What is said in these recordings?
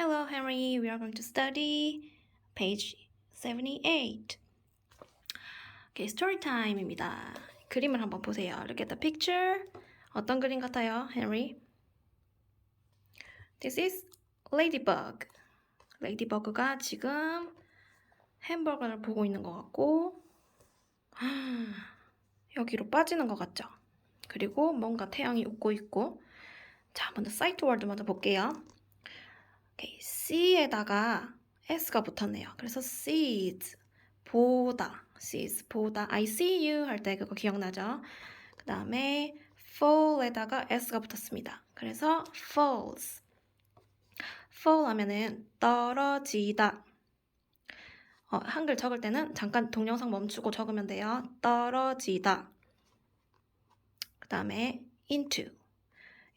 Hello, Henry. We are going to study page 78. Okay, story time입니다. 그림을 한번 보세요. Look at the picture. 어떤 그림 같아요, Henry? This is ladybug. 레이디버그가 지금 햄버거를 보고 있는 것 같고 여기로 빠지는 것 같죠? 그리고 뭔가 태양이 웃고 있고 자, 더 사이트 월드 먼저 볼게요. 오케이, C에다가 S가 붙었네요. 그래서 sees 보다, sees 보다, I see you 할 때 그거 기억나죠? 그 다음에 fall에다가 S가 붙었습니다. 그래서 falls. fall 하면은 떨어지다. 어, 한글 적을 때는 잠깐 동영상 멈추고 적으면 돼요. 떨어지다. 그 다음에 into.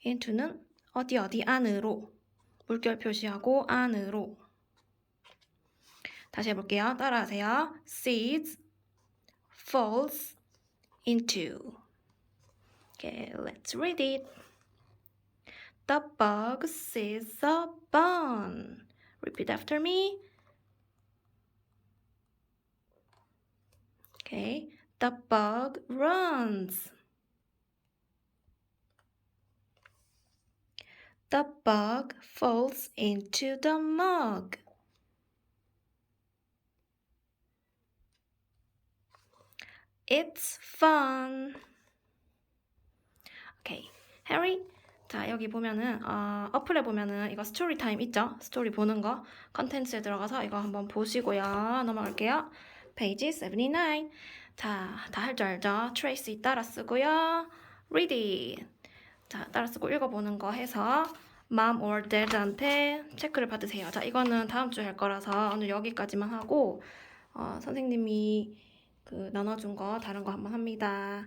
into는 어디 어디 안으로. 물결 표시하고 안으로. 다시 해볼게요. 따라하세요. seeds, falls, into. Okay, let's read it. The bug sees a bun. Repeat after me. Okay. The bug runs. The bug falls into the mug. It's fun. 오케이. 해리. 자, 여기 보면은 어, 어플에 보면은 이거 스토리 타임 있죠? 스토리 보는 거. 컨텐츠에 들어가서 이거 한번 보시고요. 넘어갈게요. 페이지 79. 자, 다 할 줄 알죠? 트레이스 따라 쓰고요. read it. 자, 따라 쓰고 읽어보는 거 해서 mom or dad한테 체크를 받으세요. 자, 이거는 다음 주에 할 거라서 오늘 여기까지만 하고 어, 선생님이 그 나눠준 거 다른 거 한번 합니다.